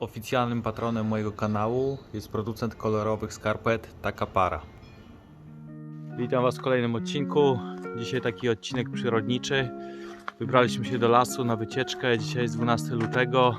Oficjalnym patronem mojego kanału jest producent kolorowych skarpet Takapara. Witam Was w kolejnym odcinku. Dzisiaj taki odcinek przyrodniczy. Wybraliśmy się do lasu na wycieczkę. Dzisiaj jest 12 lutego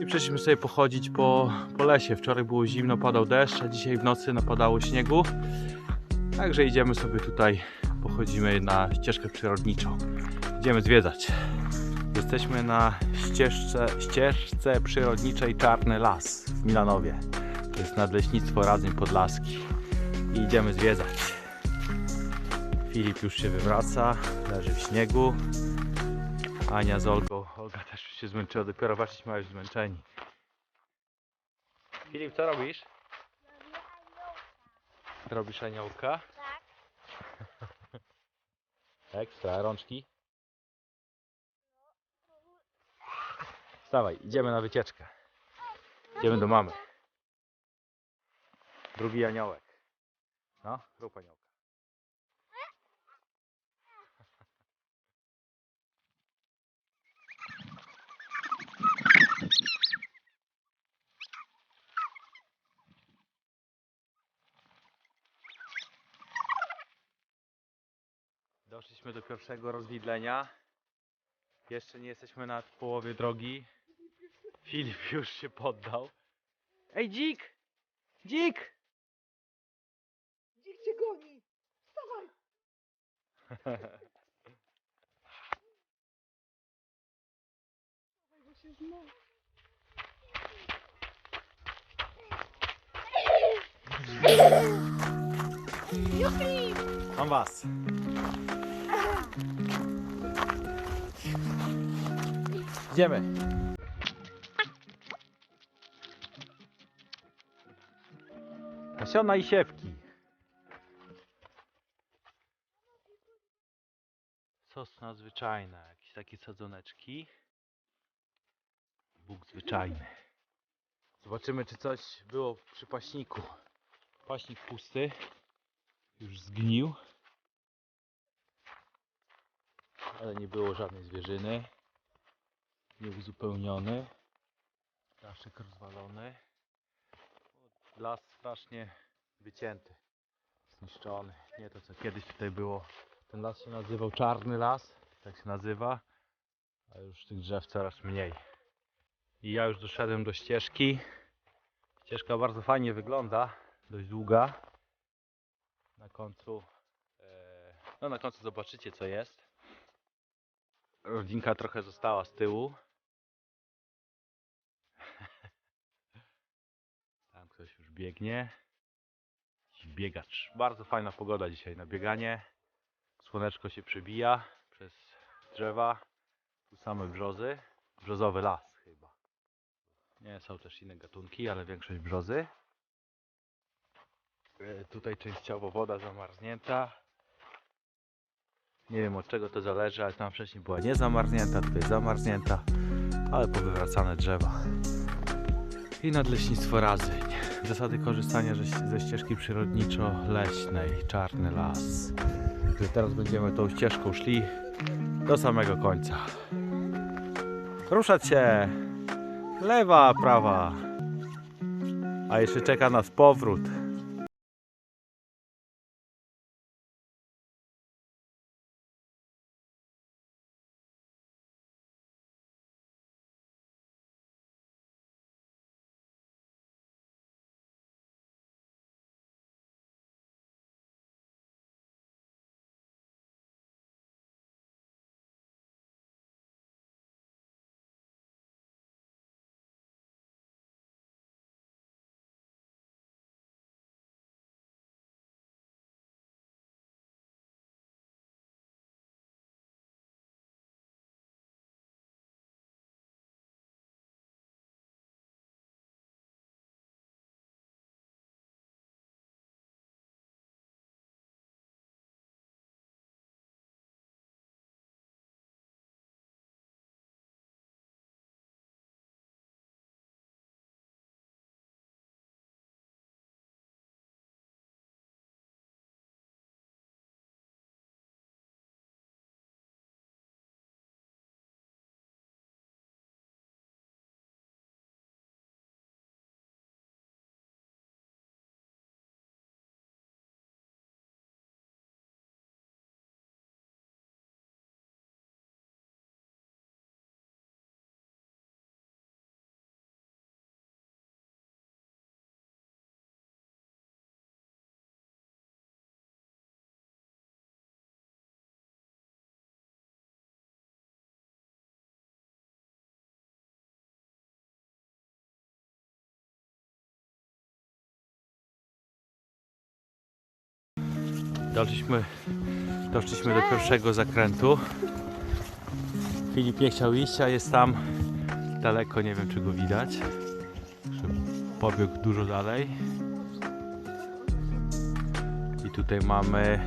i przyszliśmy sobie pochodzić po, po lesie. Wczoraj było zimno, padał deszcz, a dzisiaj w nocy napadało śniegu. Także idziemy sobie tutaj, pochodzimy na ścieżkę przyrodniczą. Idziemy zwiedzać. Jesteśmy na ścieżce, ścieżce przyrodniczej Czarny Las w Milanowie. To jest nadleśnictwo Radzeń Podlaski. I idziemy zwiedzać. Filip już się wywraca, leży w śniegu. Ania z Olgą. Olga też się zmęczyła, dopiero weszliśmy, a już zmęczeni. Filip, co robisz? Robisz aniołka? Tak. Ekstra, rączki. Wstawaj, idziemy na wycieczkę. Idziemy do mamy. Drugi aniołek. No, rób aniołka. Doszliśmy do pierwszego rozwidlenia. Jeszcze nie jesteśmy na połowie drogi. Filip już się poddał. Ej, dzik! Dzik! Dzik cię goni! Wstawaj! Wstawaj, bo się zmą. Jupi! Mam was. Idziemy. Nasiona i siewki. Sos nadzwyczajny, jakieś takie sadzoneczki. Bóg zwyczajny. Zobaczymy, czy coś było przy paśniku. Paśnik pusty. Już zgnił. Ale nie było żadnej zwierzyny. Nieuzupełniony. Daszek rozwalony. Las strasznie wycięty. Zniszczony. Nie to co kiedyś tutaj było. Ten las się nazywał Czarny Las. Tak się nazywa. A już tych drzew coraz mniej. I ja już doszedłem do ścieżki. Ścieżka bardzo fajnie wygląda. Dość długa. Na końcu e, no na końcu zobaczycie co jest. Rodzinka trochę została z tyłu. Tam ktoś już biegnie. Biegacz. Bardzo fajna pogoda dzisiaj na bieganie. Słoneczko się przebija przez drzewa. Tu same brzozy. Brzozowy las chyba. Nie, są też inne gatunki, ale większość brzozy. E, Tutaj częściowo woda zamarznięta. Nie wiem od czego to zależy, ale tam wcześniej była nie zamarznięta, tutaj zamarznięta, ale powywracane drzewa. I nadleśnictwo Radzyń. Zasady korzystania ze, ze ścieżki przyrodniczo-leśnej, Czarny Las. Że teraz będziemy tą ścieżką szli do samego końca. Ruszać się! Lewa, prawa. A jeszcze czeka nas powrót. Doszliśmy, doszliśmy do pierwszego zakrętu. Filip nie chciał iść, a jest tam daleko, nie wiem czy go widać. Pobiegł dużo dalej. I tutaj mamy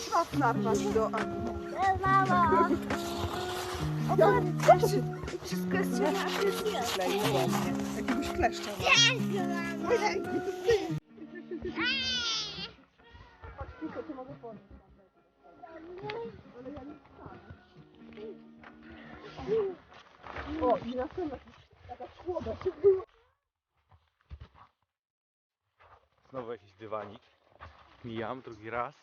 Trzeba narwać do Ani. Też wszystko jest. Jakiegoś kleszcza. Ojej, to ty. Chodź, tylko ty mogę podnieść. Ale ja nie wstanę. O, i następna taka szkoda. znowu jakiś dywanik. Mijam drugi raz.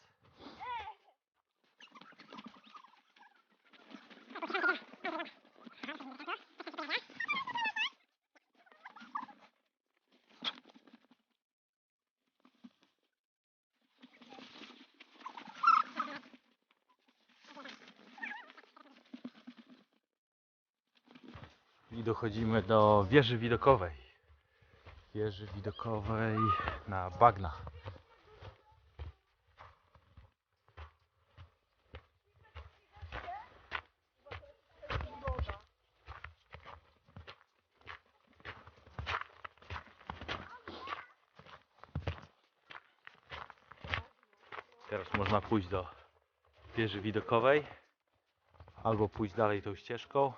I dochodzimy do wieży widokowej. Wieży widokowej na bagna. Teraz można pójść do wieży widokowej. Albo pójść dalej tą ścieżką.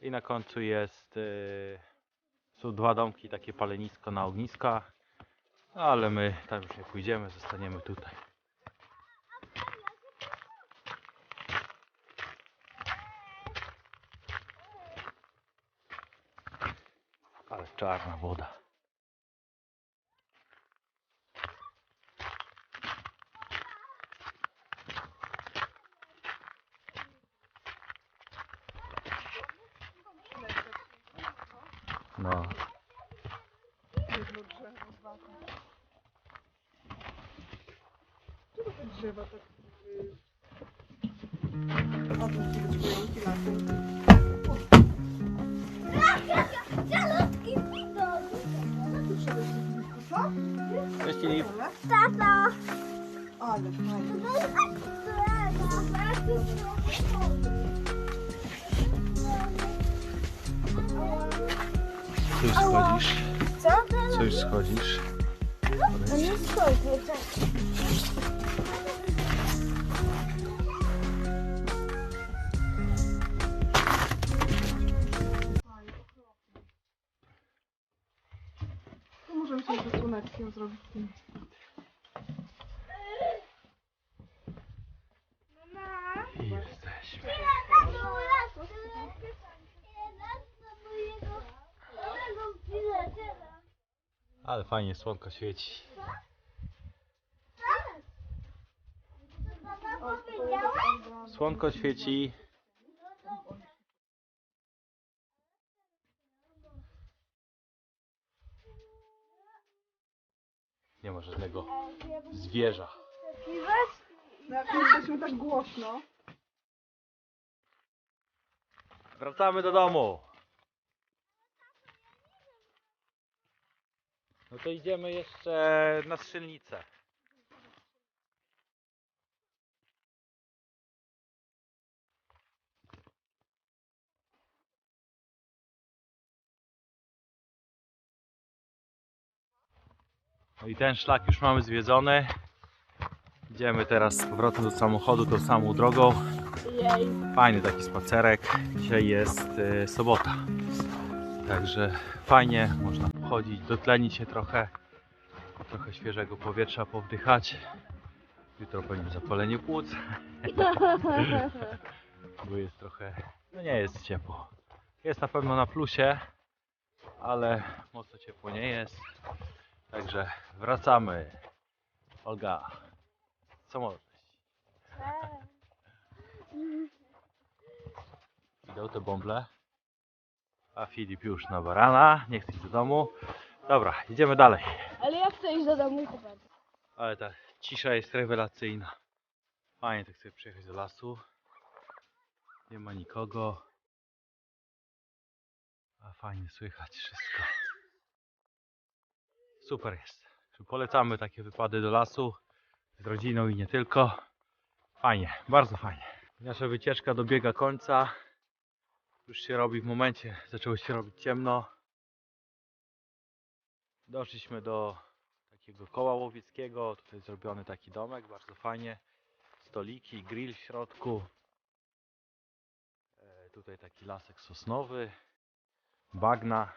I na końcu jest yy, są dwa domki, takie palenisko na ogniskach ale my tam już nie pójdziemy, zostaniemy tutaj. Ale czarna woda no Jedno drzewo, dwa. Czego te drzewa tak... y, A tu widać pająki latem. Malutki widok. Tu przede wszystkim, co? Cześć Filip? Tata. Ale fajnie. Co już schodzisz? Co? Co już schodzisz? To nie stoi, to zrobić tym. I jesteśmy. Ale fajnie słonko świeci. Słonko świeci. zwierza. No jak jesteśmy tak głośno. Wracamy do domu. No to idziemy jeszcze na strzelnicę. I ten szlak już mamy zwiedzony. Idziemy teraz z powrotem do samochodu tą samą drogą. Fajny taki spacerek. Dzisiaj jest e, sobota. Także fajnie, można chodzić, dotlenić się trochę. Trochę świeżego powietrza powdychać. Jutro pewnie zapalenie płuc. Bo jest trochę, no nie jest ciepło. Jest na pewno na plusie, ale mocno ciepło nie jest. Także wracamy. Olga, co możesz? Idą te bąble. A Filip już na barana, nie chce iść do domu. Dobra, idziemy dalej. Ale ja chcę iść do domu chyba. Ale ta cisza jest rewelacyjna. Fajnie tak sobie przyjechać do lasu. Nie ma nikogo. A fajnie słychać wszystko. Super jest. Polecamy takie wypady do lasu z rodziną i nie tylko. Fajnie, bardzo fajnie. Nasza wycieczka dobiega końca. Już się robi w momencie, zaczęło się robić ciemno. Doszliśmy do takiego koła łowieckiego. Tutaj zrobiony taki domek, bardzo fajnie. Stoliki, grill w środku. E, Tutaj taki lasek sosnowy. Bagna.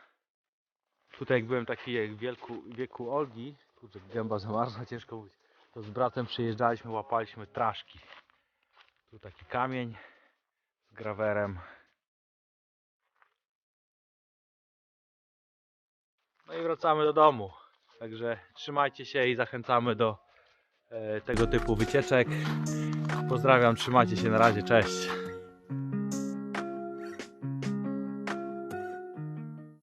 Tutaj jak byłem taki jak w wieku, wieku Olgi, kurczę, gęba zamarzła, ciężko mówić, to z bratem przyjeżdżaliśmy, łapaliśmy traszki. Tu taki kamień z grawerem. No i wracamy do domu. Także trzymajcie się i zachęcamy do e, tego typu wycieczek. Pozdrawiam, trzymajcie się na razie, cześć.